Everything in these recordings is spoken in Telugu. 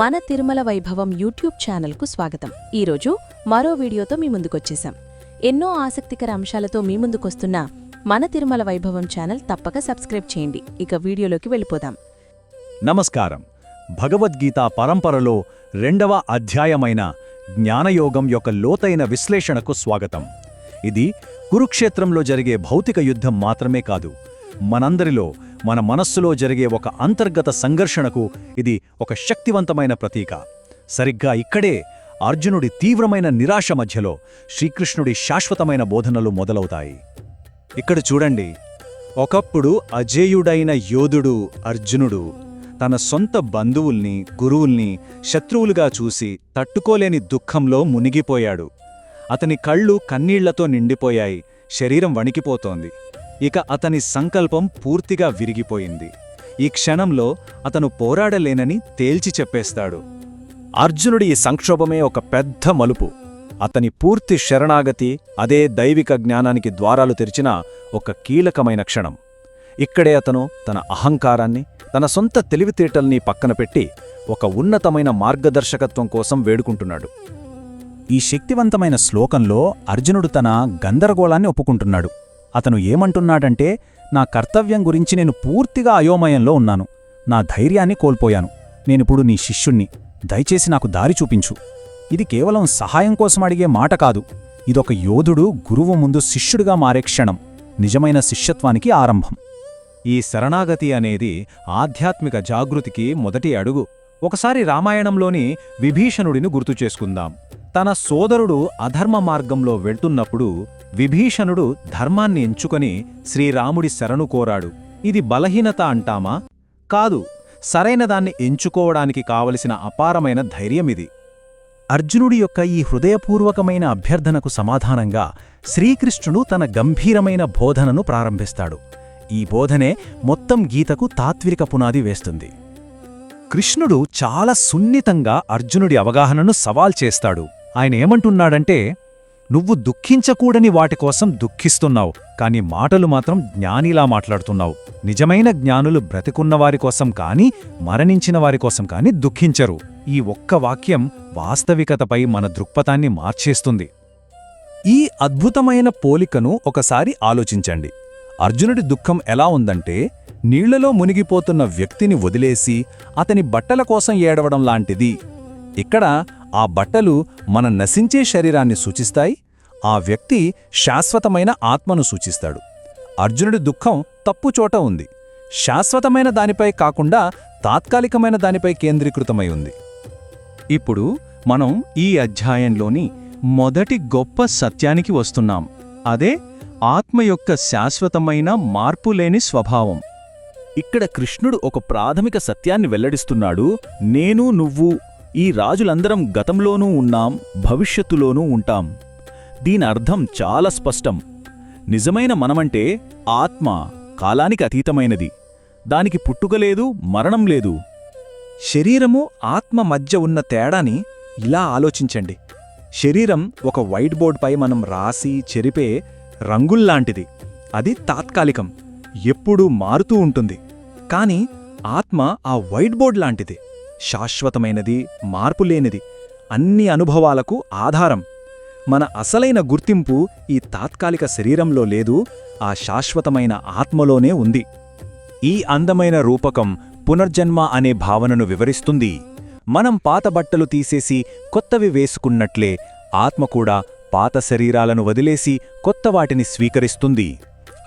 మన తిరుమల వైభవం యూట్యూబ్ ఛానల్కు స్వాగతం. ఈరోజు మరో వీడియోతో మీ ముందుకొచ్చేశాం. ఎన్నో ఆసక్తికర అంశాలతో మీ ముందుకొస్తున్న మన తిరుమల వైభవం ఛానల్ తప్పక సబ్స్క్రైబ్ చేయండి. ఇక వీడియోలోకి వెళ్ళిపోదాం. నమస్కారం. భగవద్గీత పరంపరలో రెండవ అధ్యాయమైన జ్ఞానయోగం యొక్క లోతైన విశ్లేషణకు స్వాగతం. ఇది కురుక్షేత్రంలో జరిగే భౌతిక యుద్ధం మాత్రమే కాదు మనందరిలో మన మనస్సులో జరిగే ఒక అంతర్గత సంఘర్షణకు ఇది ఒక శక్తివంతమైన ప్రతీక. సరిగ్గా ఇక్కడే అర్జునుడి తీవ్రమైన నిరాశ మధ్యలో శ్రీకృష్ణుడి శాశ్వతమైన బోధనలు మొదలవుతాయి. ఇక్కడ చూడండి. ఒకప్పుడు అజేయుడైన యోధుడు అర్జునుడు తన సొంత బంధువుల్ని గురువుల్ని శత్రువులుగా చూసి తట్టుకోలేని దుఃఖంలో మునిగిపోయాడు. అతని కళ్ళు కన్నీళ్ళతో నిండిపోయాయి. శరీరం వణికిపోతోంది. ఇక అతని సంకల్పం పూర్తిగా విరిగిపోయింది. ఈ క్షణంలో అతను పోరాడలేనని తేల్చి చెప్పేస్తాడు. అర్జునుడి ఈ సంక్షోభమే ఒక పెద్ద మలుపు. అతని పూర్తి శరణాగతి అదే దైవిక జ్ఞానానికి ద్వారాలు తెరిచిన ఒక కీలకమైన క్షణం. ఇక్కడే అతను తన అహంకారాన్ని తన సొంత తెలివితేటల్ని పక్కన పెట్టి ఒక ఉన్నతమైన మార్గదర్శకత్వం కోసం వేడుకుంటున్నాడు. ఈ శక్తివంతమైన శ్లోకంలో అర్జునుడు తన గందరగోళాన్ని ఒప్పుకుంటున్నాడు. అతను ఏమంటున్నాడంటే నా కర్తవ్యం గురించి నేను పూర్తిగా అయోమయంలో ఉన్నాను. నా ధైర్యాన్ని కోల్పోయాను. నేనిప్పుడు నీ శిష్యుణ్ణి. దయచేసి నాకు దారి చూపించు. ఇది కేవలం సహాయం కోసం అడిగే మాట కాదు. ఇదొక యోధుడు గురువు ముందు శిష్యుడిగా మారే క్షణం. నిజమైన శిష్యత్వానికి ఆరంభం. ఈ శరణాగతి అనేది ఆధ్యాత్మిక జాగృతికి మొదటి అడుగు. ఒకసారి రామాయణంలోని విభీషణుడిని గుర్తు చేసుకుందాం. తన సోదరుడు అధర్మ మార్గంలో వెళ్తున్నప్పుడు విభీషణుడు ధర్మాన్ని ఎంచుకొని శ్రీరాముడి శరణు కోరాడు. ఇది బలహీనత అంటామా? కాదు సరైనదాన్ని ఎంచుకోవడానికి కావలసిన అపారమైన ధైర్యమిది అర్జునుడి యొక్క ఈ హృదయపూర్వకమైన అభ్యర్థనకు సమాధానంగా శ్రీకృష్ణుడు తన గంభీరమైన బోధనను ప్రారంభిస్తాడు. ఈ బోధనే మొత్తం గీతకు తాత్విక పునాది వేస్తుంది. కృష్ణుడు చాలా సున్నితంగా అర్జునుడి అవగాహనను సవాల్ చేస్తాడు. ఆయన ఏమంటున్నాడంటే నువ్వు దుఃఖించకూడని వాటికోసం దుఃఖిస్తున్నావు కాని మాటలు మాత్రం జ్ఞానిలా మాట్లాడుతున్నావు. నిజమైన జ్ఞానులు బ్రతికున్నవారి కోసం కాని మరణించిన వారి కోసం కాని దుఃఖించరు. ఈ ఒక్క వాక్యం వాస్తవికతపై మన దృక్పథాన్ని మార్చేస్తుంది. ఈ అద్భుతమైన పోలికను ఒకసారి ఆలోచించండి. అర్జునుడి దుఃఖం ఎలా ఉందంటే నీళ్ళలో మునిగిపోతున్న వ్యక్తిని వదిలేసి అతని బట్టల కోసం ఏడవడం లాంటిది. ఇక్కడ ఆ బట్టలు మన నశించే శరీరాన్ని సూచిస్తాయి ఆ వ్యక్తి శాశ్వతమైన ఆత్మను సూచిస్తాడు. అర్జునుడి దుఃఖం తప్పుచోట ఉంది. శాశ్వతమైన దానిపై కాకుండా తాత్కాలికమైన దానిపై కేంద్రీకృతమై ఉంది. ఇప్పుడు మనం ఈ అధ్యాయంలోని మొదటి గొప్ప సత్యానికి వస్తున్నాం. అదే ఆత్మ యొక్క శాశ్వతమైన మార్పులేని స్వభావం. ఇక్కడ కృష్ణుడు ఒక ప్రాథమిక సత్యాన్ని వెల్లడిస్తున్నాడు నేను నువ్వు ఈ రాజులందరం గతంలోనూ ఉన్నాం భవిష్యత్తులోనూ ఉంటాం. దీని అర్థం చాలా స్పష్టం. నిజమైన మనమంటే ఆత్మ కాలానికి అతీతమైనది. దానికి పుట్టుకలేదు మరణం లేదు. శరీరము ఆత్మ మధ్య ఉన్న తేడాని ఇలా ఆలోచించండి. శరీరం ఒక వైట్ బోర్డ్పై మనం రాసి చెరిపే రంగుల్లాంటిది. అది తాత్కాలికం ఎప్పుడూ మారుతూ ఉంటుంది. కాని ఆత్మ ఆ వైట్ బోర్డ్ లాంటిది. శాశ్వతమైనది మార్పులేనిది అన్ని అనుభవాలకు ఆధారం. మన అసలైన గుర్తింపు ఈ తాత్కాలిక శరీరంలో లేదు ఆ శాశ్వతమైన ఆత్మలోనే ఉంది. ఈ అందమైన రూపకం పునర్జన్మ అనే భావనను వివరిస్తుంది. మనం పాత బట్టలు తీసేసి కొత్తవి వేసుకున్నట్లే ఆత్మ కూడా పాత శరీరాలను వదిలేసి కొత్త వాటిని స్వీకరిస్తుంది.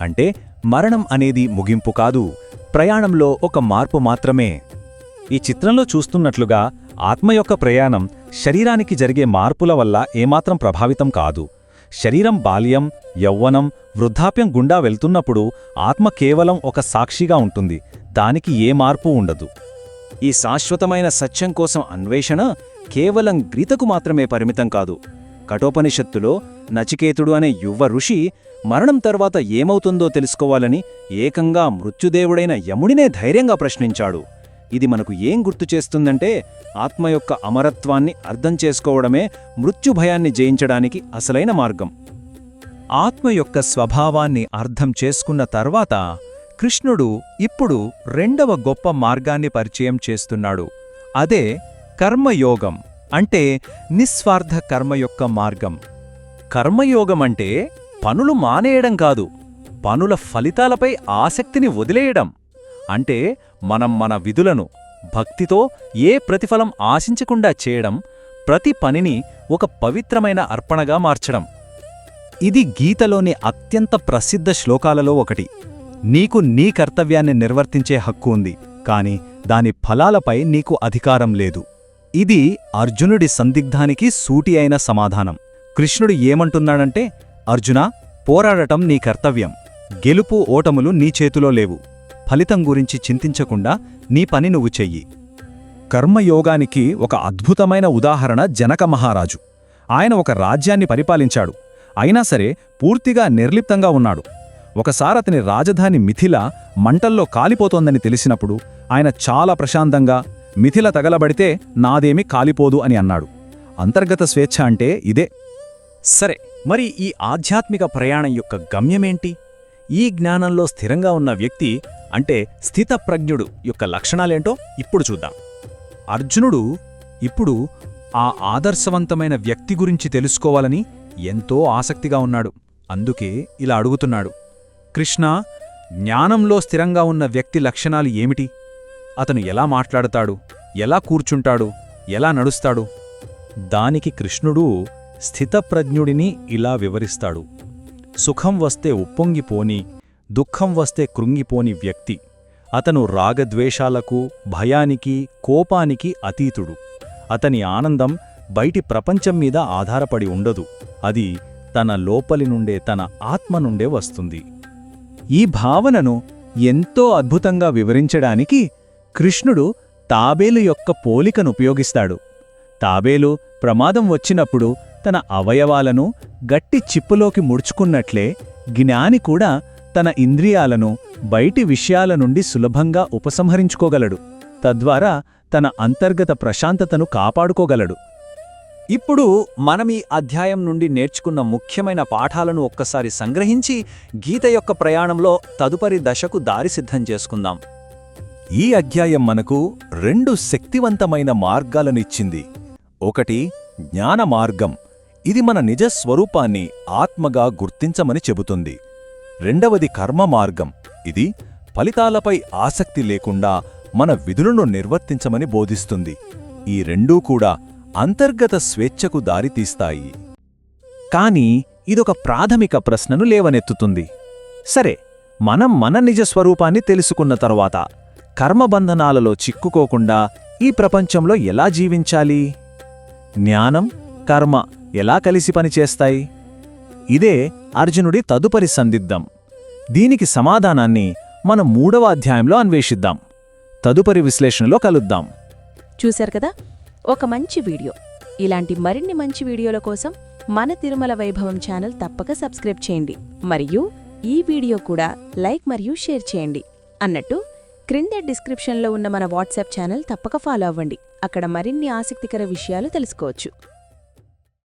అంటే మరణం అనేది ముగింపు కాదు ప్రయాణంలో ఒక మార్పు మాత్రమే. ఈ చిత్రంలో చూస్తున్నట్లుగా ఆత్మ యొక్క ప్రయాణం శరీరానికి జరిగే మార్పుల వల్ల ఏమాత్రం ప్రభావితం కాదు. శరీరం బాల్యం యౌవనం వృద్ధాప్యం గుండా వెళ్తున్నప్పుడు ఆత్మ కేవలం ఒక సాక్షిగా ఉంటుంది. దానికి ఏ మార్పు ఉండదు. ఈ శాశ్వతమైన సత్యం కోసం అన్వేషణ కేవలం గ్రీతకు మాత్రమే పరిమితం కాదు. కఠోపనిషత్తులో నచికేతుడు అనే యువ ఋషి మరణం తర్వాత ఏమవుతుందో తెలుసుకోవాలని ఏకంగా మృత్యుదేవుడైన యముడినే ధైర్యంగా ప్రశ్నించాడు. ఇది మనకు ఏం గుర్తు చేస్తుందంటే ఆత్మ యొక్క అమరత్వాన్ని అర్థం చేసుకోవడమే మృత్యుభయాన్ని జయించడానికి అసలైన మార్గం. ఆత్మ యొక్క స్వభావాన్ని అర్థం చేసుకున్న తర్వాత కృష్ణుడు ఇప్పుడు రెండవ గొప్ప మార్గాన్ని పరిచయం చేస్తున్నాడు. అదే కర్మయోగం అంటే నిస్వార్థ కర్మ యొక్క మార్గం. కర్మయోగం అంటే పనులు మానేయడం కాదు పనుల ఫలితాలపై ఆసక్తిని వదిలేయడం. అంటే మనం మన విధులను భక్తితో ఏ ప్రతిఫలం ఆశించకుండా చేయడం ప్రతి పనిని ఒక పవిత్రమైన అర్పణగా మార్చడం. ఇది గీతలోని అత్యంత ప్రసిద్ధ శ్లోకాలలో ఒకటి. నీకు నీ కర్తవ్యాన్ని నిర్వర్తించే హక్కు ఉంది కాని దాని ఫలాలపై నీకు అధికారం లేదు. ఇది అర్జునుడి సందిగ్ధానికి సూటి అయిన సమాధానం. కృష్ణుడు ఏమంటున్నాడంటే అర్జునా పోరాడటం నీ కర్తవ్యం. గెలుపు ఓటములు నీ చేతిలో లేవు. ఫలితం గురించి చింతించకుండా నీ పని నువ్వు చెయ్యి. కర్మయోగానికి ఒక అద్భుతమైన ఉదాహరణ జనక మహారాజు. ఆయన ఒక రాజ్యాన్ని పరిపాలించాడు. అయినా సరే పూర్తిగా నిర్లిప్తంగా ఉన్నాడు. ఒకసారి అతని రాజధాని మిథిల మంటల్లో కాలిపోతోందని తెలిసినప్పుడు ఆయన చాలా ప్రశాంతంగా మిథిల తగలబడితే నాదేమీ కాలిపోదు అని అన్నాడు. అంతర్గత స్వేచ్ఛ అంటే ఇదే. సరే మరి ఈ ఆధ్యాత్మిక ప్రయాణం యొక్క గమ్యమేంటి? ఈ జ్ఞానంలో స్థిరంగా ఉన్న వ్యక్తి అంటే స్థితప్రజ్ఞుడు యొక్క లక్షణాలేంటో ఇప్పుడు చూద్దాం. అర్జునుడు ఇప్పుడు ఆ ఆదర్శవంతమైన వ్యక్తి గురించి తెలుసుకోవాలని ఎంతో ఆసక్తిగా ఉన్నాడు. అందుకే ఇలా అడుగుతున్నాడు. కృష్ణ జ్ఞానంలో స్థిరంగా ఉన్న వ్యక్తి లక్షణాలు ఏమిటి? అతను ఎలా మాట్లాడతాడు? ఎలా కూర్చుంటాడు? ఎలా నడుస్తాడు? దానికి కృష్ణుడు స్థితప్రజ్ఞుడిని ఇలా వివరిస్తాడు. సుఖం వస్తే ఉప్పొంగిపోని దుఃఖం వస్తే కృంగిపోని వ్యక్తి. అతను రాగద్వేషాలకు భయానికి కోపానికి అతీతుడు. అతని ఆనందం బయటి ప్రపంచం మీద ఆధారపడి ఉండదు. అది తన లోపలి నుండే తన ఆత్మ నుండే వస్తుంది. ఈ భావనను ఎంతో అద్భుతంగా వివరించడానికి కృష్ణుడు తాబేలు యొక్క పోలికను ఉపయోగిస్తాడు. తాబేలు ప్రమాదం వచ్చినప్పుడు తన అవయవాలను గట్టి చిప్పులోకి ముడుచుకున్నట్లే జ్ఞాని కూడా తన ఇంద్రియాలను బయటి విషయాల నుండి సులభంగా ఉపసంహరించుకోగలడు. తద్వారా తన అంతర్గత ప్రశాంతతను కాపాడుకోగలడు. ఇప్పుడు మనం ఈ అధ్యాయం నుండి నేర్చుకున్న ముఖ్యమైన పాఠాలను ఒక్కసారి సంగ్రహించి గీత యొక్క ప్రయాణంలో తదుపరి దశకు దారి సిద్ధం చేసుకుందాం. ఈ అధ్యాయం మనకు రెండు శక్తివంతమైన మార్గాలనిచ్చింది. ఒకటి జ్ఞాన మార్గం. ఇది మన నిజ స్వరూపాన్ని ఆత్మగా గుర్తించమని చెబుతుంది. రెండవది కర్మ మార్గం. ఇది ఫలితాలపై ఆసక్తి లేకుండా మన విధులను నిర్వర్తించమని బోధిస్తుంది. ఈ రెండూ కూడా అంతర్గత స్వేచ్ఛకు దారితీస్తాయి. కాని ఇదొక ప్రాథమిక ప్రశ్నను లేవనెత్తుతుంది. సరే మనం మన నిజ స్వరూపాన్ని తెలుసుకున్న తరువాత కర్మబంధనాలలో చిక్కుకోకుండా ఈ ప్రపంచంలో ఎలా జీవించాలి? జ్ఞానం కర్మ ఎలా కలిసి పనిచేస్తాయి? ఇదే అర్జునుడి తదుపరి సందిగ్ధం. దీనికి సమాధానాన్ని మన మూడవ అధ్యాయంలో అన్వేషిద్దాం. తదుపరి విశ్లేషణలో కలుద్దాం. చూశారు కదా? ఒక మంచి వీడియో. ఇలాంటి మరిన్ని మంచి వీడియోల కోసం మన తిరుమల వైభవం ఛానల్ తప్పక సబ్స్క్రైబ్ చేయండి. మరియు ఈ వీడియో కూడా లైక్ మరియు షేర్ చేయండి. అన్నట్టు క్రింద డిస్క్రిప్షన్లో ఉన్న మన వాట్సాప్ ఛానల్ తప్పక ఫాలో అవ్వండి. అక్కడ మరిన్ని ఆసక్తికర విషయాలు తెలుసుకోవచ్చు.